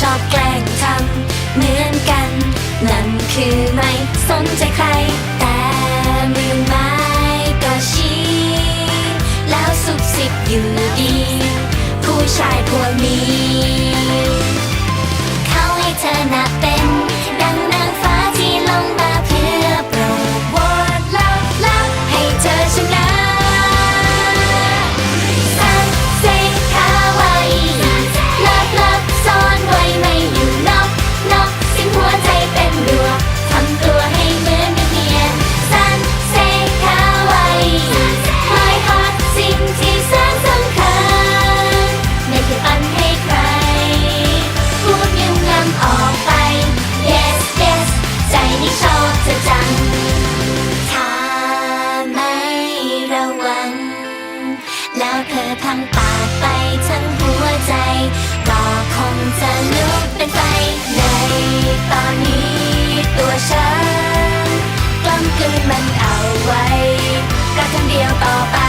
ชอบแกล้งทำเหมือนกัน นั่นคือไม่สนใจใคร แต่มือไม้ก็ชี้ แล้วสุบสิบอยู่ดี ผู้ชายพวกนี้ all